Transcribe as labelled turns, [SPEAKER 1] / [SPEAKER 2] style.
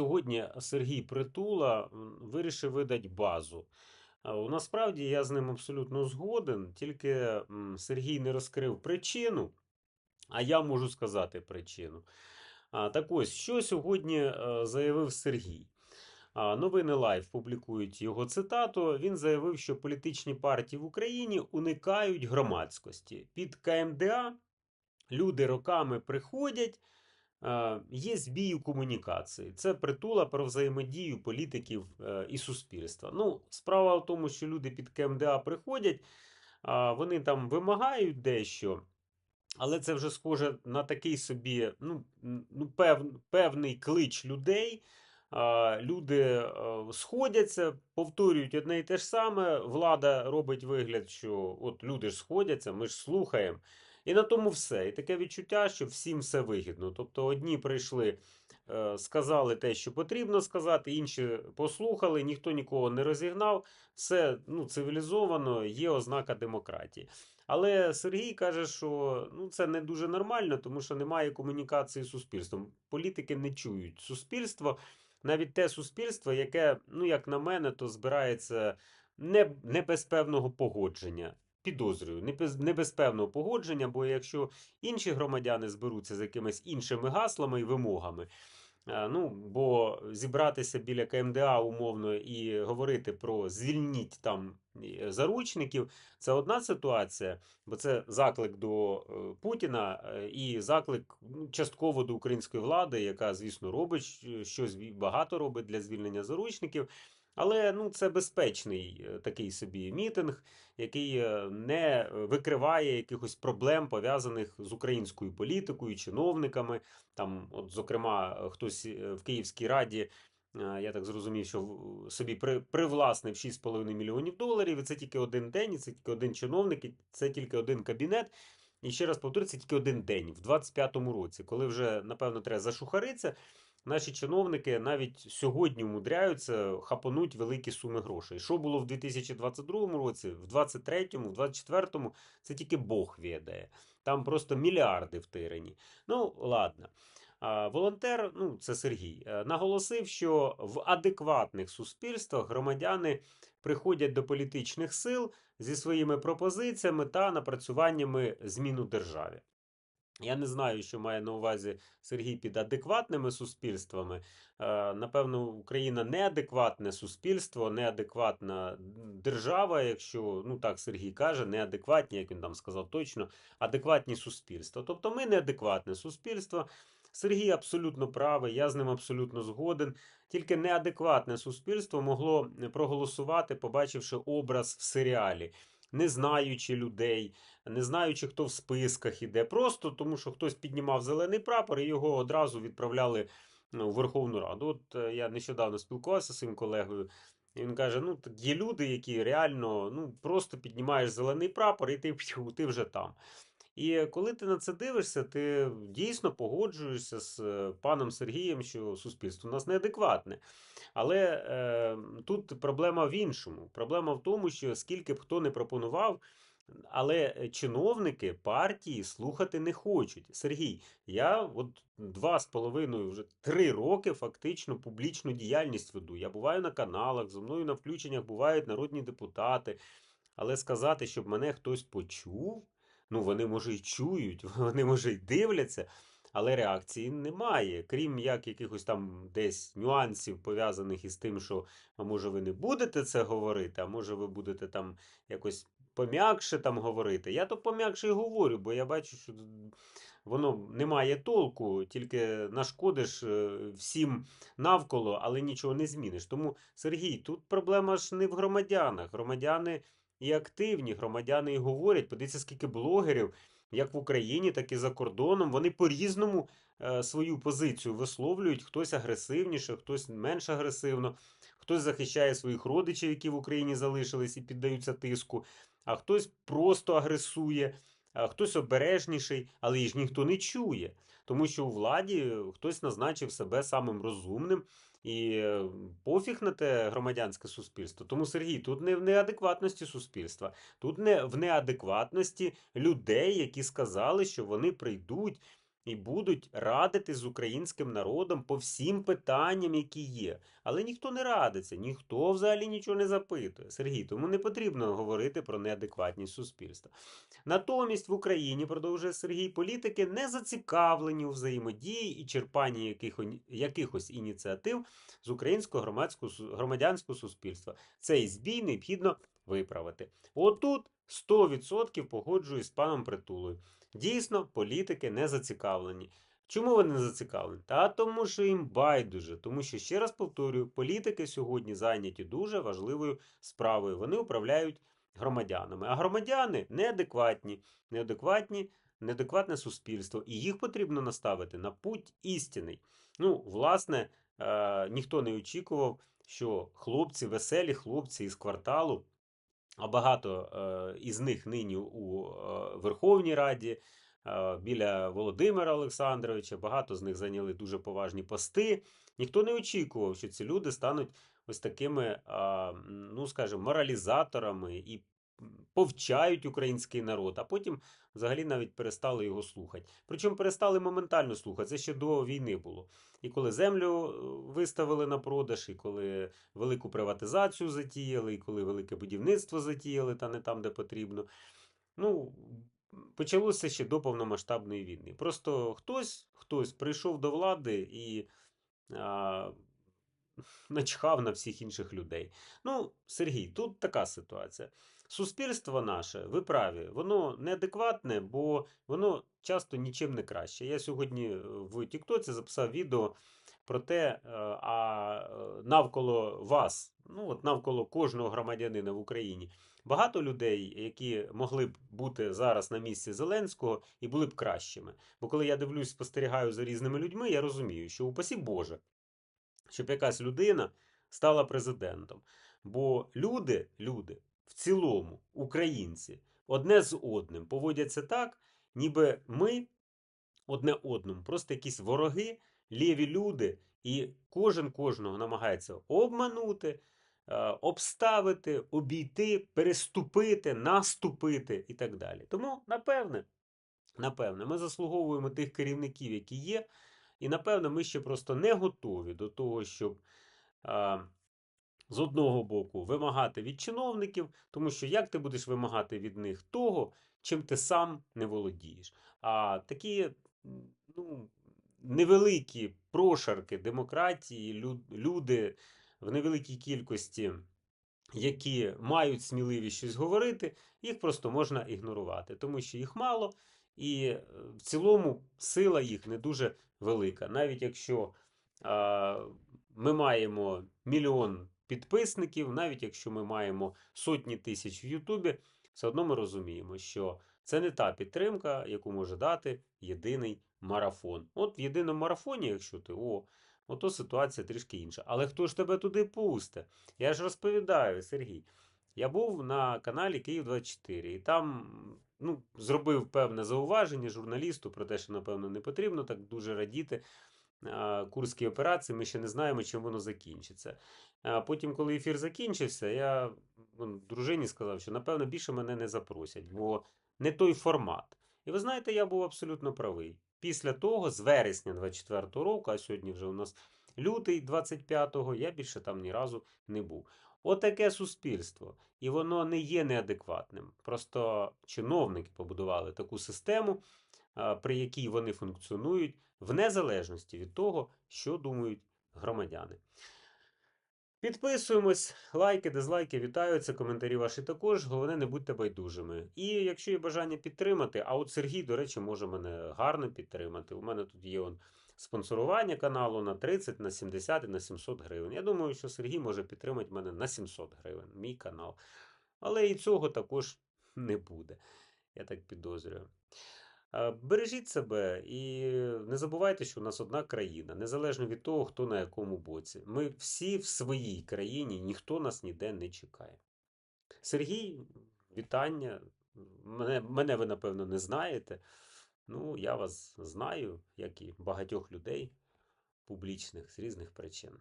[SPEAKER 1] Сьогодні Сергій Притула вирішив видати базу. У- Насправді я з ним абсолютно згоден, тільки Сергій не розкрив причину, а я можу сказати причину. Так ось, що сьогодні е, заявив Сергій? Новини Лайф публікують його цитату. Він заявив, що політичні партії в Україні уникають громадськості. Під КМДА люди роками приходять. Е, Є збій у комунікації. Це притула про взаємодію політиків е, і суспільства. Ну, справа в тому, що люди під КМДА приходять, вони там вимагають дещо, але це вже схоже на такий собі ну, ну, пев, певний клич людей. Люди е, сходяться, повторюють одне і те ж саме. Влада робить вигляд, що от люди ж сходяться, ми ж слухаємо. І на тому все. І таке відчуття, що всім все вигідно. Тобто одні прийшли, е, сказали те, що потрібно сказати, інші послухали, ніхто нікого не розігнав. Все ну, цивілізовано, є ознака демократії. Але Сергій каже, що ну, це не дуже нормально, тому що немає комунікації з суспільством. Політики не чують суспільство, навіть те суспільство, яке, ну як на мене, то збирається не, не без певного погодження. Підозрюю, не без, певного погодження, бо якщо інші громадяни зберуться з якимись іншими гаслами і вимогами, е, ну, бо зібратися біля КМДА умовно і говорити про звільніть там заручників, це одна ситуація, бо це заклик до е, Путіна е, і заклик ну, частково до української влади, яка, звісно, робить щось багато робить для звільнення заручників. Але ну, це безпечний е, такий собі мітинг, який е, не викриває якихось проблем, пов'язаних з українською політикою, чиновниками. Там, от, зокрема, е, хтось в Київській раді. Я так зрозумів, що собі при, привласнив 6,5 мільйонів доларів, і це тільки один день, і це тільки один чиновник, і це тільки один кабінет. І ще раз повторю, це тільки один день в 25-му році, коли вже, напевно, треба зашухаритися. Наші чиновники навіть сьогодні умудряються хапануть великі суми грошей. Що було в 2022 році, в 2023, в 2024, це тільки Бог відає. Там просто мільярди втирені. Ну, ладно. Волонтер, ну це Сергій, е, наголосив, що в адекватних суспільствах громадяни приходять до політичних сил зі своїми пропозиціями та напрацюваннями змін у державі. Я не знаю, що має на увазі Сергій під адекватними суспільствами. Е, Напевно, Україна неадекватне суспільство, неадекватна держава, якщо ну так Сергій каже, неадекватні, як він там сказав точно, адекватні суспільства. Тобто ми неадекватне суспільство. Сергій абсолютно правий, я з ним абсолютно згоден. Тільки неадекватне суспільство могло проголосувати, побачивши образ в серіалі, не знаючи людей, не знаючи, хто в списках іде, просто тому, що хтось піднімав зелений прапор і його одразу відправляли у в Верховну Раду. От е, я нещодавно спілкувався з своїм колегою. І він каже: ну, є люди, які реально ну, просто піднімаєш зелений прапор, і ти, ти вже там. І коли ти на це дивишся, ти дійсно погоджуєшся з е, паном Сергієм, що суспільство у нас неадекватне. Але е, тут проблема в іншому. Проблема в тому, що скільки б хто не пропонував, але е, чиновники партії слухати не хочуть. Сергій, я от два з половиною, вже три роки фактично публічну діяльність веду. Я буваю на каналах, зі мною на включеннях бувають народні депутати. Але сказати, щоб мене хтось почув, ну вони може й чують, вони може й дивляться, але реакції немає. Крім як якихось там десь нюансів пов'язаних із тим, що а може ви не будете це говорити, а може ви будете там якось пом'якше там говорити. Я то пом'якше й говорю, бо я бачу, що воно не має толку, тільки нашкодиш е, всім навколо, але нічого не зміниш. Тому, Сергій, тут проблема ж не в громадянах. Громадяни і активні, громадяни і говорять. Подивіться, скільки блогерів, як в Україні, так і за кордоном, вони по-різному е, свою позицію висловлюють. Хтось агресивніше, хтось менш агресивно, хтось захищає своїх родичів, які в Україні залишились і піддаються тиску, а хтось просто агресує, хтось обережніший, але їх ніхто не чує. Тому що у владі хтось назначив себе самим розумним і е, пофіг на те громадянське суспільство. Тому, Сергій, тут не в неадекватності суспільства, тут не в неадекватності людей, які сказали, що вони прийдуть і будуть радити з українським народом по всім питанням, які є. Але ніхто не радиться, ніхто взагалі нічого не запитує. Сергій, тому не потрібно говорити про неадекватність суспільства. Натомість в Україні, продовжує Сергій, політики не зацікавлені у взаємодії і черпанні яких, якихось ініціатив з українського громадського громадянського суспільства. Цей збій необхідно виправити. Отут 100% погоджуюсь з паном Притулою. Дійсно, політики не зацікавлені. Чому вони не зацікавлені? Та тому, що їм байдуже. Тому що, ще раз повторюю, політики сьогодні зайняті дуже важливою справою. Вони управляють громадянами. А громадяни неадекватні, неадекватні, неадекватне суспільство. І їх потрібно наставити на путь істинний. Ну, власне, е, ніхто не очікував, що хлопці, веселі хлопці із кварталу, а багато е, із них нині у е, Верховній Раді. е, Біля Володимира Олександровича багато з них зайняли дуже поважні пости. Ніхто не очікував, що ці люди стануть ось такими, ну скажімо, моралізаторами і повчають український народ, а потім взагалі навіть перестали його слухати. Причому перестали моментально слухати. Це ще до війни було. І коли землю е, виставили на продаж, і коли велику приватизацію затіяли, і коли велике будівництво затіяли, та не там, де потрібно. Ну, почалося ще до повномасштабної війни. Просто хтось, хтось прийшов до влади і а, начхав на всіх інших людей. Ну, Сергій, тут така ситуація. Суспільство наше, ви праві, воно неадекватне, бо воно часто нічим не краще. Я сьогодні е, в Тіктоці записав відео про те, е, а е, навколо вас, ну от навколо кожного громадянина в Україні, багато людей, які могли б бути зараз на місці Зеленського і були б кращими. Бо коли я дивлюсь, спостерігаю за різними людьми, я розумію, що упасі Боже, щоб якась людина стала президентом. Бо люди, люди в цілому, українці, одне з одним поводяться так, ніби ми одне одному, просто якісь вороги, лєві люди, і кожен кожного намагається обманути, е, обставити, обійти, переступити, наступити і так далі. Тому, напевне, напевне, ми заслуговуємо тих керівників, які є, і напевно, ми ще просто не готові до того, щоб. З одного боку вимагати від чиновників, тому що як ти будеш вимагати від них того, чим ти сам не володієш. А такі ну, невеликі прошарки демократії, люди в невеликій кількості, які мають сміливість щось говорити, їх просто можна ігнорувати, тому що їх мало, і е, в цілому сила їх не дуже велика. Навіть якщо а, ми маємо мільйон підписників, навіть якщо ми маємо сотні тисяч в Ютубі, все одно ми розуміємо, що це не та підтримка, яку може дати єдиний марафон. От в єдиному марафоні, якщо ти о, ото ситуація трішки інша. Але хто ж тебе туди пусте? Я ж розповідаю, Сергій. Я був на каналі Київ 24 і там ну, зробив певне зауваження журналісту про те, що, напевно, не потрібно так дуже радіти а, курській операції. Ми ще не знаємо, чим воно закінчиться. А потім, коли ефір закінчився, я ну, дружині сказав, що напевно більше мене не запросять, бо не той формат. І ви знаєте, я був абсолютно правий. Після того, з вересня 24-го року, а сьогодні вже у нас лютий 25-го, я більше там ні разу не був. Отаке суспільство. І воно не є неадекватним. Просто чиновники побудували таку систему, при якій вони функціонують в незалежності від того, що думають громадяни. Підписуємось, лайки, дизлайки вітаються, коментарі ваші також. Головне, не будьте байдужими. І якщо є бажання підтримати, а от Сергій, до речі, може мене гарно підтримати. У мене тут є он спонсорування каналу на 30, на 70 і на 700 гривень. Я думаю, що Сергій може підтримати мене на 700 гривень, мій канал. Але і цього також не буде. Я так підозрюю. Е, Бережіть себе і не забувайте, що у нас одна країна, незалежно від того, хто на якому боці. Ми всі в своїй країні, ніхто нас ніде не чекає. Сергій, вітання. Мене, мене ви, напевно, не знаєте. Ну, я вас знаю, як і багатьох людей публічних з різних причин.